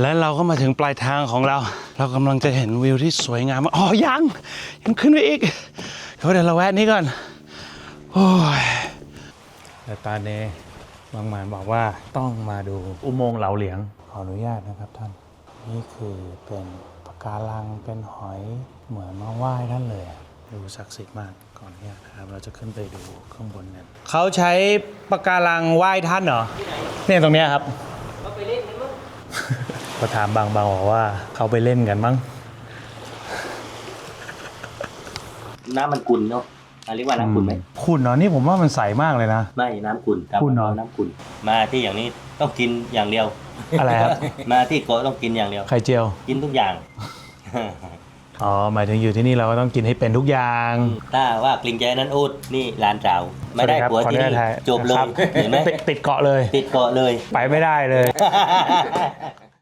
และเราก็มาถึงปลายทางของเรา เรากำลังจะเห็นวิวที่สวยงามมากอ๋อยังยังขึ้นไปอีกเดี๋ยวเราแวะนี้ก่อนโอ้ยแต่ตอนนี้บางหมานบอกว่าต้องมาดูอุโมงค์เหลาเหลียง ขออนุญาตนะครับท่าน นี่คือเป็นปะการังเป็นหอยเหมือนมาไหว้ท่านเลยดูศักดิ์สิทธิ์มากก่อนอนุญาตนะครับเราจะขึ้นไปดูข้างบนกันเขาใช้ปะการังไหว้ท่านเหรอเนี่ยตรงเนี้ยครับ กันมั้งก็ถามบางบางบอกว่าเขาไปเล่นกันมั้ง น้ำมันขุ่นเนาะอะเรียกว่าน้ำขุ่นไหมขุ่นเนาะนี่ผมว่ามันใสมากเลยนะ ไม่น้ำขุ่นครับขุ่นเหรอน้ำขุ่นมาที่อย่างนี้ต้องกินอย่างเดียว อะไรครับ มาที่เกาะต้องกินอย่างเดียว ไข่เจียว กินทุกอย่าง อ๋อหมายถึงอยู่ที่นี่เราก็ต้องกินให้เป็นทุกอย่าง ถ้าว่ากลิ่งใจนั้นอูดนี่ลานเจ้าไม่ได้สวัสผัวครับที่ขออนี่ญาตถ่ายจบเลยนะครับเห็นไหมติดติดเกาะเลย ติดเกาะเลย ไปไม่ได้เลย